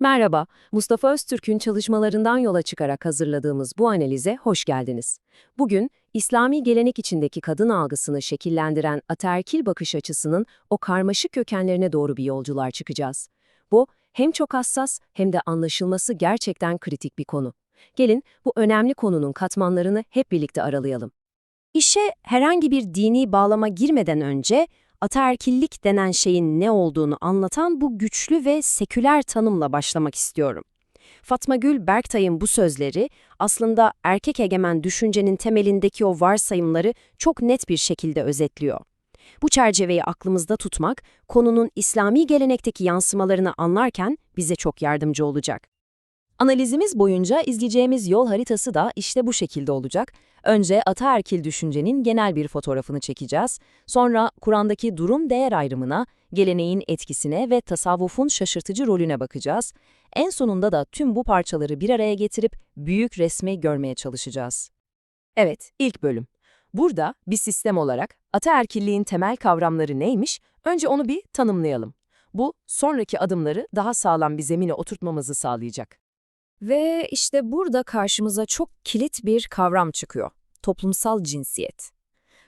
Merhaba, Mustafa Öztürk'ün çalışmalarından yola çıkarak hazırladığımız bu analize hoş geldiniz. Bugün, İslami gelenek içindeki kadın algısını şekillendiren ataerkil bakış açısının o karmaşık kökenlerine doğru bir yolculuğa çıkacağız. Bu, hem çok hassas hem de anlaşılması gerçekten kritik bir konu. Gelin, bu önemli konunun katmanlarını hep birlikte aralayalım. İşe herhangi bir dini bağlama girmeden önce, ataerkillik denen şeyin ne olduğunu anlatan bu güçlü ve seküler tanımla başlamak istiyorum. Fatma Gül Berktay'ın bu sözleri aslında erkek egemen düşüncenin temelindeki o varsayımları çok net bir şekilde özetliyor. Bu çerçeveyi aklımızda tutmak, konunun İslami gelenekteki yansımalarını anlarken bize çok yardımcı olacak. Analizimiz boyunca izleyeceğimiz yol haritası da işte bu şekilde olacak. Önce ataerkil düşüncenin genel bir fotoğrafını çekeceğiz. Sonra Kur'an'daki durum değer ayrımına, geleneğin etkisine ve tasavvufun şaşırtıcı rolüne bakacağız. En sonunda da tüm bu parçaları bir araya getirip büyük resmi görmeye çalışacağız. Evet, ilk bölüm. Burada bir sistem olarak ataerkilliğin temel kavramları neymiş? Önce onu bir tanımlayalım. Bu, sonraki adımları daha sağlam bir zemine oturtmamızı sağlayacak. Ve işte burada karşımıza çok kilit bir kavram çıkıyor. Toplumsal cinsiyet.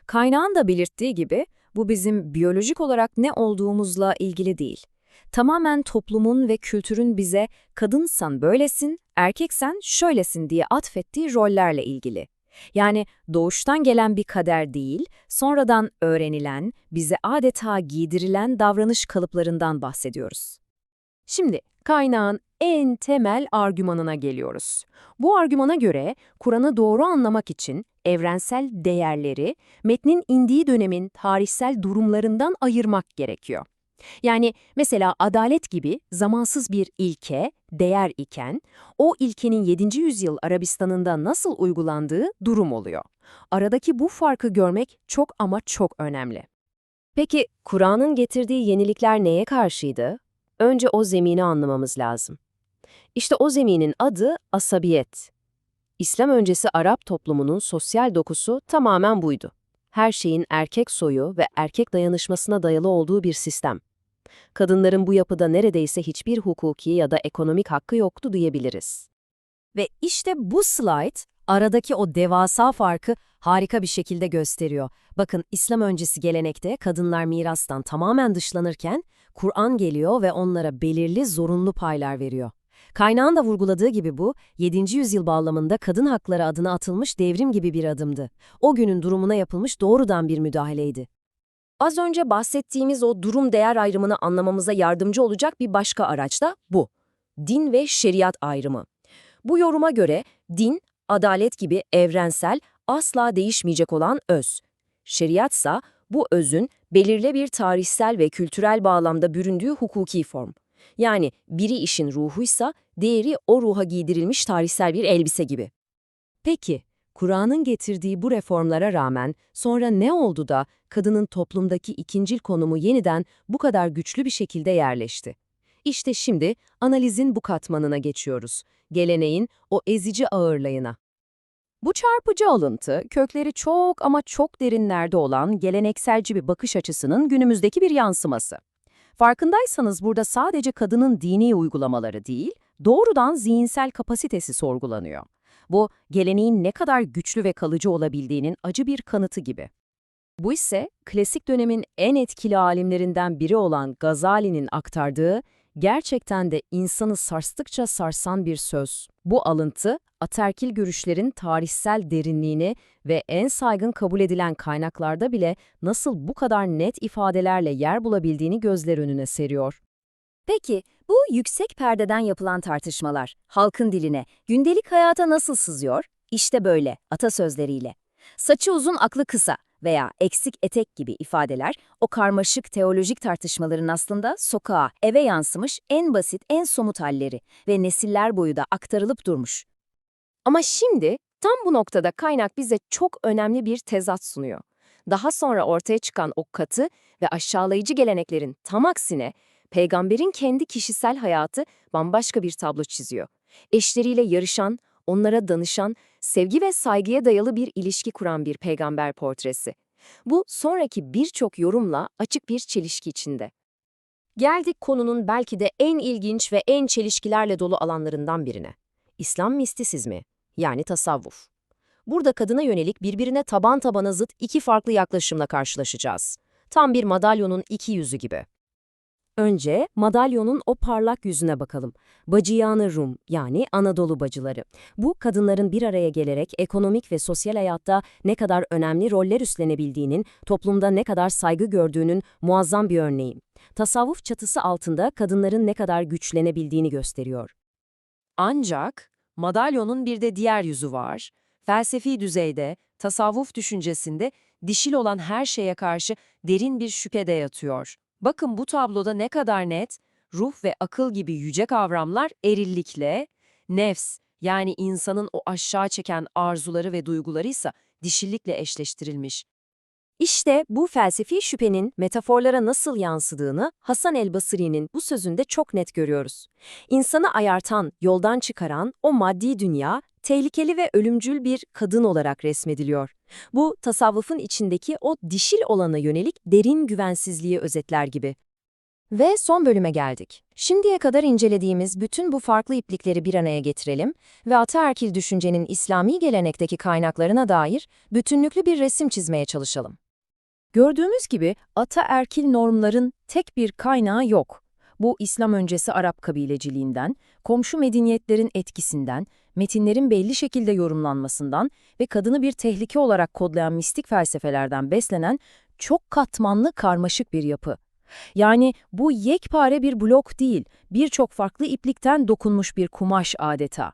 Kaynağın da belirttiği gibi bu bizim biyolojik olarak ne olduğumuzla ilgili değil. Tamamen toplumun ve kültürün bize kadınsan böylesin, erkeksen şöylesin diye atfettiği rollerle ilgili. Yani doğuştan gelen bir kader değil, sonradan öğrenilen, bize adeta giydirilen davranış kalıplarından bahsediyoruz. Şimdi kaynağın en temel argümanına geliyoruz. Bu argümana göre Kur'an'ı doğru anlamak için evrensel değerleri metnin indiği dönemin tarihsel durumlarından ayırmak gerekiyor. Yani mesela adalet gibi zamansız bir ilke, değer iken, o ilkenin 7. yüzyıl Arabistan'ında nasıl uygulandığı durum oluyor. Aradaki bu farkı görmek çok ama çok önemli. Peki Kur'an'ın getirdiği yenilikler neye karşıydı? Önce o zemini anlamamız lazım. İşte o zeminin adı asabiyet. İslam öncesi Arap toplumunun sosyal dokusu tamamen buydu. Her şeyin erkek soyu ve erkek dayanışmasına dayalı olduğu bir sistem. Kadınların bu yapıda neredeyse hiçbir hukuki ya da ekonomik hakkı yoktu diyebiliriz. Ve işte bu slide aradaki o devasa farkı harika bir şekilde gösteriyor. Bakın İslam öncesi gelenekte kadınlar mirastan tamamen dışlanırken Kur'an geliyor ve onlara belirli zorunlu paylar veriyor. Kaynağın da vurguladığı gibi bu, 7. yüzyıl bağlamında kadın hakları adına atılmış devrim gibi bir adımdı. O günün durumuna yapılmış doğrudan bir müdahaleydi. Az önce bahsettiğimiz o durum değer ayrımını anlamamıza yardımcı olacak bir başka araç da bu. Din ve şeriat ayrımı. Bu yoruma göre din, adalet gibi evrensel, asla değişmeyecek olan öz. Şeriatsa bu özün belirli bir tarihsel ve kültürel bağlamda büründüğü hukuki form. Yani biri işin ruhuysa diğeri o ruha giydirilmiş tarihsel bir elbise gibi. Peki, Kur'an'ın getirdiği bu reformlara rağmen sonra ne oldu da kadının toplumdaki ikincil konumu yeniden bu kadar güçlü bir şekilde yerleşti? İşte şimdi analizin bu katmanına geçiyoruz. Geleneğin o ezici ağırlayına. Bu çarpıcı alıntı, kökleri çok ama çok derinlerde olan gelenekselci bir bakış açısının günümüzdeki bir yansıması. Farkındaysanız burada sadece kadının dini uygulamaları değil, doğrudan zihinsel kapasitesi sorgulanıyor. Bu, geleneğin ne kadar güçlü ve kalıcı olabildiğinin acı bir kanıtı gibi. Bu ise klasik dönemin en etkili alimlerinden biri olan Gazali'nin aktardığı, gerçekten de insanı sarstıkça sarsan bir söz. Bu alıntı, aterkil görüşlerin tarihsel derinliğini ve en saygın kabul edilen kaynaklarda bile nasıl bu kadar net ifadelerle yer bulabildiğini gözler önüne seriyor. Peki, bu yüksek perdeden yapılan tartışmalar, halkın diline, gündelik hayata nasıl sızıyor? İşte böyle, atasözleriyle. Saçı uzun, aklı kısa veya eksik etek gibi ifadeler o karmaşık teolojik tartışmaların aslında sokağa, eve yansımış en basit, en somut halleri ve nesiller boyu da aktarılıp durmuş. Ama şimdi tam bu noktada kaynak bize çok önemli bir tezat sunuyor. Daha sonra ortaya çıkan o katı ve aşağılayıcı geleneklerin tam aksine peygamberin kendi kişisel hayatı bambaşka bir tablo çiziyor. Eşleriyle yarışan, onlara danışan, sevgi ve saygıya dayalı bir ilişki kuran bir peygamber portresi. Bu sonraki birçok yorumla açık bir çelişki içinde. Geldik konunun belki de en ilginç ve en çelişkilerle dolu alanlarından birine. İslam mistisizmi, yani tasavvuf. Burada kadına yönelik birbirine taban tabana zıt iki farklı yaklaşımla karşılaşacağız. Tam bir madalyonun iki yüzü gibi. Önce madalyonun o parlak yüzüne bakalım. Bacıyanı Rum yani Anadolu bacıları. Bu kadınların bir araya gelerek ekonomik ve sosyal hayatta ne kadar önemli roller üstlenebildiğinin, toplumda ne kadar saygı gördüğünün muazzam bir örneği. Tasavvuf çatısı altında kadınların ne kadar güçlenebildiğini gösteriyor. Ancak madalyonun bir de diğer yüzü var. Felsefi düzeyde, tasavvuf düşüncesinde dişil olan her şeye karşı derin bir şüphe de yatıyor. Bakın bu tabloda ne kadar net, ruh ve akıl gibi yüce kavramlar erillikle, nefs yani insanın o aşağı çeken arzuları ve duyguları ise dişillikle eşleştirilmiş. İşte bu felsefi şüphenin metaforlara nasıl yansıdığını Hasan el-Basri'nin bu sözünde çok net görüyoruz. İnsanı ayartan, yoldan çıkaran o maddi dünya, tehlikeli ve ölümcül bir kadın olarak resmediliyor. Bu, tasavvufun içindeki o dişil olana yönelik derin güvensizliği özetler gibi. Ve son bölüme geldik. Şimdiye kadar incelediğimiz bütün bu farklı iplikleri bir araya getirelim ve ataerkil düşüncenin İslami gelenekteki kaynaklarına dair bütünlüklü bir resim çizmeye çalışalım. Gördüğümüz gibi ataerkil normların tek bir kaynağı yok. Bu İslam öncesi Arap kabileciliğinden, komşu medeniyetlerin etkisinden, metinlerin belli şekilde yorumlanmasından ve kadını bir tehlike olarak kodlayan mistik felsefelerden beslenen çok katmanlı karmaşık bir yapı. Yani bu yekpare bir blok değil, birçok farklı iplikten dokunmuş bir kumaş adeta.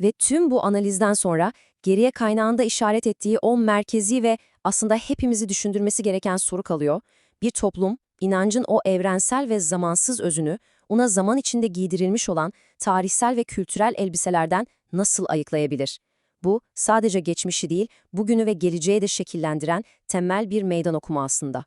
Ve tüm bu analizden sonra geriye kaynağında işaret ettiği o merkezi ve aslında hepimizi düşündürmesi gereken soru kalıyor. Bir toplum, inancın o evrensel ve zamansız özünü, ona zaman içinde giydirilmiş olan tarihsel ve kültürel elbiselerden nasıl ayıklayabilir? Bu, sadece geçmişi değil, bugünü ve geleceği de şekillendiren temel bir meydan okuma aslında.